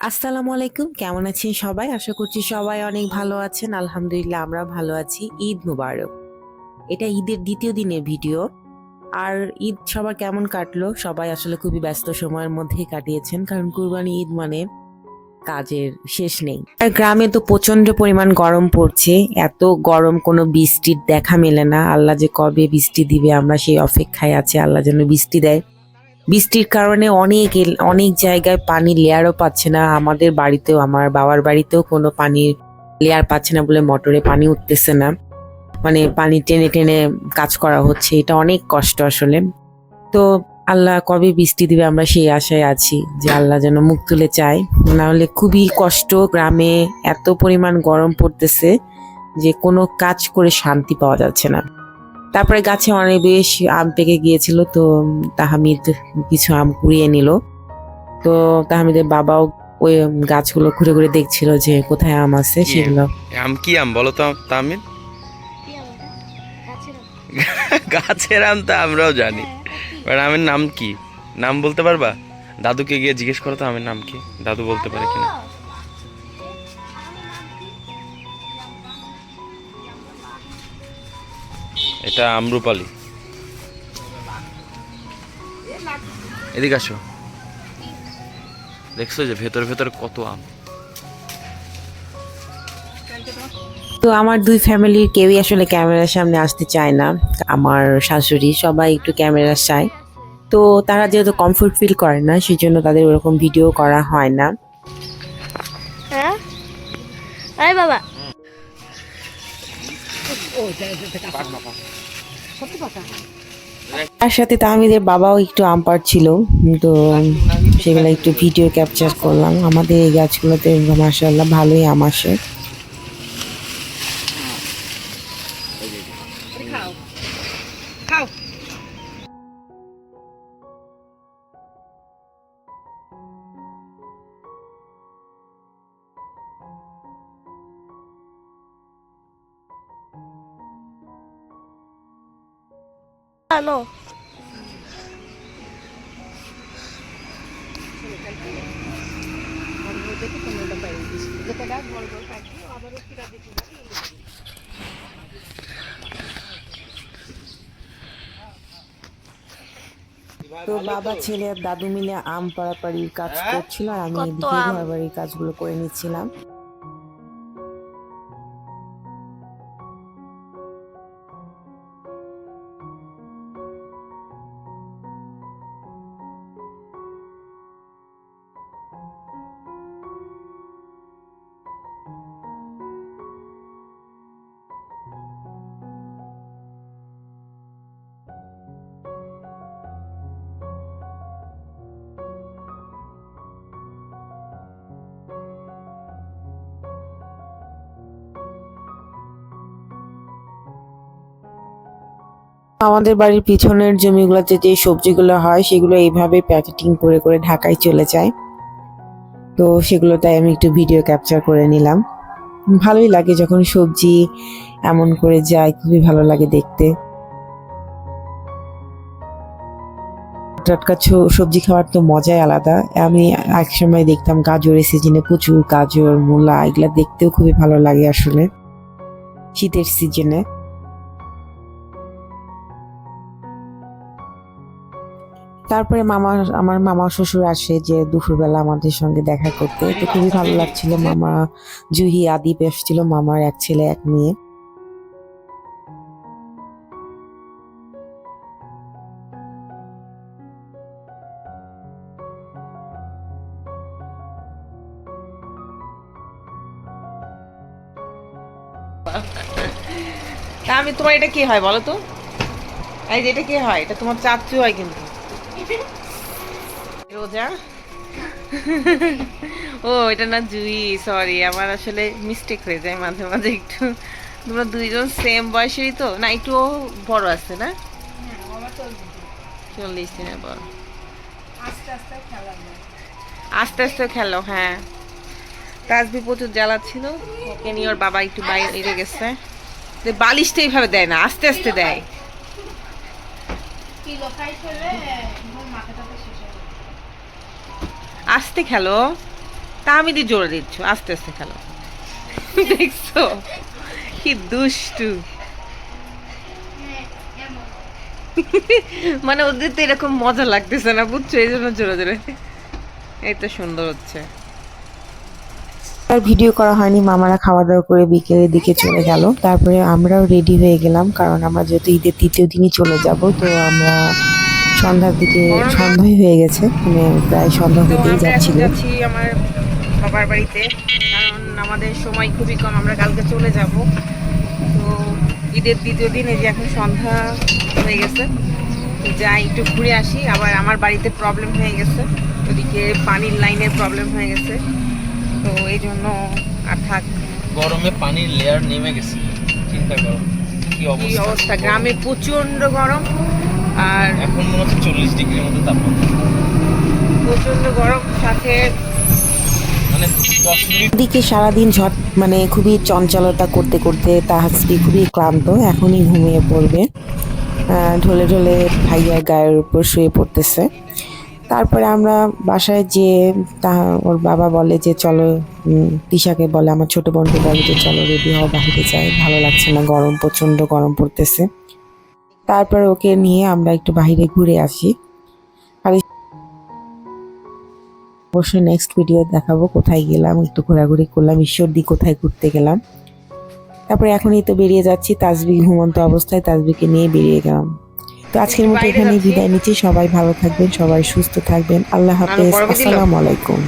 আসসালামু আলাইকুম। কেমন আছেন সবাই? আশা করছি সবাই অনেক ভালো আছেন। আলহামদুলিল্লাহ আমরা ভালো আছি। ঈদ মুবারক। এটা ঈদের দ্বিতীয় দিনের ভিডিও। আর ঈদ সবার কেমন কাটলো? সবাই আসলে খুবই ব্যস্ত সময়ের মধ্যেই কাটিয়েছেন। কারণ কুরবানি ঈদ মানে কাজের শেষ নেই। আর গ্রামে তো প্রচণ্ড পরিমাণ গরম পড়ছে। এত গরম কোনো বৃষ্টির দেখা মেলে না। আল্লাহ যে কবে বৃষ্টি দিবে আমরা সেই অপেক্ষায় আছি। আল্লাহ যেন বৃষ্টি দেয়। বৃষ্টির কারণে অনেক অনেক জায়গায় পানির লেয়ারও পাচ্ছে না। আমাদের বাড়িতেও, আমার বাবার বাড়িতেও কোনো পানির লেয়ার পাচ্ছে না বলে মোটরে পানি উঠতেছে না। মানে পানি টেনে টেনে কাজ করা হচ্ছে, এটা অনেক কষ্ট আসলে। তো আল্লাহ কবে বৃষ্টি দিবে আমরা সেই আশায় আছি যে আল্লাহ যেন মুখ তুলে চায়। না হলে খুবই কষ্ট, গ্রামে এত পরিমাণ গরম পড়তেছে যে কোনো কাজ করে শান্তি পাওয়া যাচ্ছে না। তারপরে গাছে অনেক বেশ আম পেকে গিয়েছিল তো তাহামিদ কিছু আম কুড়িয়ে নিল। তো তাহামিদের বাবাও ওই গাছগুলো ঘুরে ঘুরে দেখছিল যে কোথায় আম আছে সেগুলো। আম কি আম বলো তো তামিল গাছের আম তো আমরাও জানি। এবার আমের নাম কি? নাম বলতে পারবা? দাদুকে গিয়ে জিজ্ঞেস করো তো আমের নাম কি? দাদু বলতে পারে কিনা। এটা আমরুপালি। এদিকে আসো। দেখছ যে ভেতর ভেতর কত আম। তো আমার দুই ফ্যামিলির কেউই আসলে ক্যামেরার সামনে আসতে চায় না। আমার শাশুড়ি সবাই একটু ক্যামেরা চায়। তো তারা যেহেতু কমফোর্ট ফিল করে না সেই জন্য তাদের ওরকম ভিডিও করা হয় না। হ্যাঁ? আরে বাবা তার সাথে তাহমিদের বাবাও একটু আম পাড়ছিল তো সেগুলো একটু ভিডিও ক্যাপচার করলাম। আমাদের এই গাছগুলোতে মাসাল্লাহ ভালোই আম আসে। আনো তো বাবা ছেলে দাদু মিলে আম পাড়াপাড়ির কাজ করছিল আর আমি? ঘর বাড়ির কাজগুলো করে নিচ্ছিলাম। আমাদের বাড়ির পিছনের জমিগুলোতে যে সবজিগুলো হয়, সেগুলো এইভাবে প্যাকেটিং করে করে ঢাকায় চলে যায়। তো সেগুলো তাই আমি একটু ভিডিও ক্যাপচার করে নিলাম। ভালোই লাগে যখন সবজি এমন করে যায়, খুবই ভালো লাগে দেখতে। টাটকা সবজি খাওয়ার তো মজাই আলাদা। আমি এক সময় দেখতাম গাজরের সিজনে প্রচুর গাজর, মূলা, এগুলা দেখতেও খুবই ভালো লাগে আসলে। শীতের সিজনে তারপরে মামা, আমার মামা শ্বশুর আসে যে দুপুরবেলা আমাদের সঙ্গে দেখা করতে। তো খুবই ভালো লাগছিল মামা জুহি, আদিপ এসেছিল, মামার এক ছেলে, এক মেয়ে। তা আমি তোমার, এটা কি হয় বলো তো? এই যে এটা কি হয়? এটা তোমার চাচু হয় কিন্তু। রোজা? ও, এটা না জুই সরি আমার আসলে মিস্টেক হয়ে যায় মাঝে মাঝে একটু। তোমরা দুইজন সেম বয়সেরই তো? না একটু বড় আছে না? চল্লিশ দিনের আস্তে আস্তে খেলো হ্যাঁ। তাজবি প্রচুর জ্বালা ছিল ওকে নিয়ে ওর বাবা একটু বাইরে গেছে। বালিশটা এইভাবে দেয় না, আস্তে আস্তে দেয়। আস্তে খেলো? তা আমি দিয়ে জোরে দিচ্ছ, আস্তে আস্তে খেলো। দেখছ? কি দুষ্টু। মানে ওদের তো এরকম মজা লাগতেছে না, বুঝছ? এই জন্য জোরে জোরে। এই তো সুন্দর হচ্ছে। আর ভিডিও করা হয়নি মামারা খাওয়া দাওয়া করে বিকেলের দিকে চলে গেল। তারপরে আমরাও রেডি হয়ে গেলাম কারণ আমরা যেহেতু ঈদের তৃতীয় দিনই চলে যাব তো আমরা সন্ধ্যার দিকে সন্ধ্যাই হয়ে গেছে। মানে প্রায় সন্ধ্যা হতেই যাচ্ছিল। যাচ্ছি আমার বাবার বাড়িতে কারণ আমাদের সময় খুবই কম আমরা কালকে চলে যাব। তো ঈদের দ্বিতীয় দিন এই যে এখন সন্ধ্যা হয়ে গেছে। যাই একটু ঘুরে আসি। আবার আমার বাড়িতে প্রবলেম হয়ে গেছে। ওদিকে পানির লাইনের প্রবলেম হয়ে গেছে। তো এই জন্য আর থাক। গরমে পানির লেয়ার নেমে গেছে চিন্তা করো কি অবস্থা। অবস্থা? গ্রামে প্রচণ্ড গরম আর এখন মনে হচ্ছে চল্লিশ ডিগ্রির মতো তাপমাত্রা। প্রচণ্ড গরম সাথে মানে দিকে সারাদিন ঝট মানে খুবই চঞ্চলতা করতে করতে তাহাসবি খুবই ক্লান্ত এখনই ঘুমিয়ে পড়বে। আহ, ঢলে ঢলে ভাইয়ার গায়ের উপর শুয়ে পড়তেছে। তারপরে আমরা বাসায় যে তা ওর বাবা বলে যে, চলো তিশাকে বলে, আমার ছোট বোনকে বলে যে, চলো রেডি হও, বাহিরে যাই, ভালো লাগছে না, গরম, প্রচণ্ড গরম পড়তেছে। তারপর ওকে নিয়ে আমরা একটু বাইরে ঘুরে আসি। আর অবশ্যই নেক্সট ভিডিও দেখাবো, কোথায় গেলাম, একটু ঘোরাঘুরি করলাম ঈশ্বরদী কোথায় ঘুরতে গেলাম। তারপরে এখনই তো বেরিয়ে যাচ্ছি তাজবি ঘুমন্ত অবস্থায় তাজবিকে নিয়ে বেরিয়ে গেলাম। তো আজকের মতো এখানে এখানেই। বিদায় নিচ্ছি। সবাই ভালো থাকবেন সবাই সুস্থ থাকবেন। আল্লাহ হাফেজ। আসসালামু আলাইকুম।